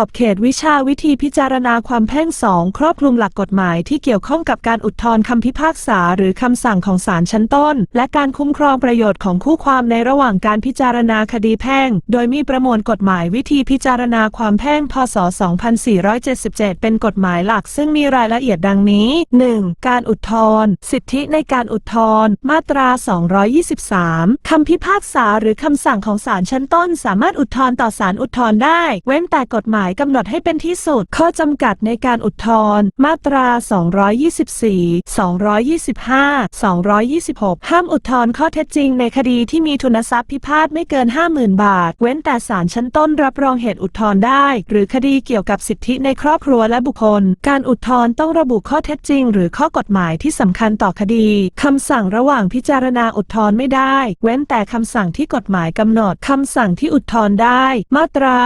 อบเขตวิชาวิธีพิจารณาความแพ่งสองครอบคลุมหลักกฎหมายที่เกี่ยวข้องกับการอุทธรณ์คำพิพากษาหรือคำสั่งของศาลชั้นต้น และการคุ้มครองประโยชน์ของคู่ความในระหว่างการพิจารณาคดีแพ่ง โดยมีประมวลกฎหมายวิธีพิจารณาความแพ่งพศ 2477 เป็นกฎหมายหลัก ซึ่งมีรายละเอียดดังนี้ 1. การอุทธรณ์สิทธิในการอุทธรณ์มาตรา 223 คำพิพากษาหรือคำสั่งของศาลชั้นต้น สามารถอุทธรณ์ต่อศาลอุทธรณ์ได้ เว้นแต่กฎหมายายกำหนดให้เป็นที่สุด ข้อจำกัดในการอุทธรณ์มาตรา 224 225 226 ห้ามอุทธรณ์ข้อเท็จจริงในคดีที่มีทุนทรัพย์พิพาทไม่เกิน 50,000 บาท เว้นแต่ศาลชั้นต้นรับรองเหตุอุทธรณ์ได้ หรือคดีเกี่ยวกับสิทธิในครอบครัวและบุคคล การอุทธรณ์ต้องระบุข้อเท็จจริง หรือข้อกฎหมายที่สำคัญต่อคดีคำสั่งระหว่างพิจารณาอุทธรณ์ไม่ได้ เว้นแต่คำสั่งที่กฎหมายกำหนดคำสั่งที่อุทธรณ์ได้ มาตรา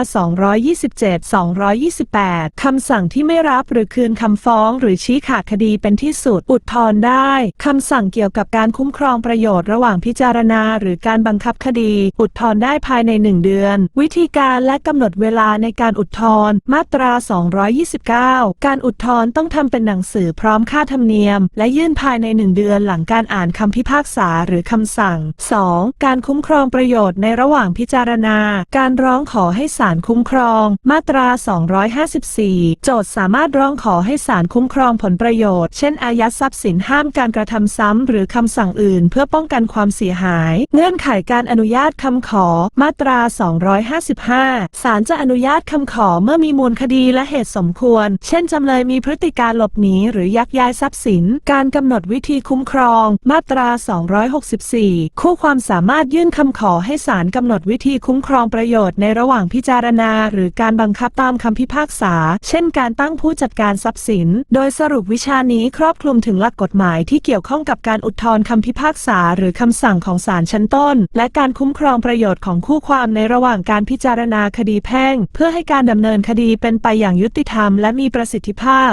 227 228 คำสั่งที่ไม่รับหรือคืนคำฟ้องหรือชี้ขาดคดีเป็นที่สุด อุทธรณ์ได้ คำสั่งเกี่ยวกับการคุ้มครองประโยชน์ระหว่างพิจารณา หรือการบังคับคดี อุทธรณ์ได้ภายใน 1 เดือน วิธีการและกำหนดเวลาในการอุทธรณ์มาตรา 229 การอุทธรณ์ต้องทำเป็นหนังสือพร้อมค่าธรรมเนียม และยื่นภายใน 1 เดือนหลังการอ่านคำพิพากษาหรือคำสั่ง 2. การคุ้มครองประโยชน์ในระหว่างพิจารณา การร้องขอให้ศาลคุ้มครอง มาตรารา 254 โจทย์สามารถร้องขอให้ศาลคุ้มครองผลประโยชน์ เช่นอายัดทรัพย์สินห้ามการกระทำซ้ำ หรือคำสั่งอื่น เพื่อป้องกันความเสียหาย เงื่อนไขการอนุญาตคำขอ มาตรา 255 ศาลจะอนุญาตคำขอเมื่อมีมูลคดีและเหตุสมควร เช่นจำเลยมีพฤติการหลบหนีหรือยักย้ายทรัพย์สิน การกำหนดวิธีคุ้มครอง มาตรา 264 คู่ความสามารถยื่นคำขอให้ศาลกำหนดวิธีคุ้มครองประโยชน์ในระหว่างพิจารณาหรือการบังคับคับตามคำพิพากษา เช่นการตั้งผู้จัดการทรัพย์สิน โดยสรุปวิชานี้ครอบคลุมถึงหลักกฎหมายที่เกี่ยวข้องกับการอุทธรณ์คำพิพากษา หรือคำสั่งของศาลชั้นต้น และการคุ้มครองประโยชน์ของคู่ความในระหว่างการพิจารณาคดีแพ่ง เพื่อให้การดำเนินคดีเป็นไปอย่างยุติธรรมและมีประสิทธิภาพ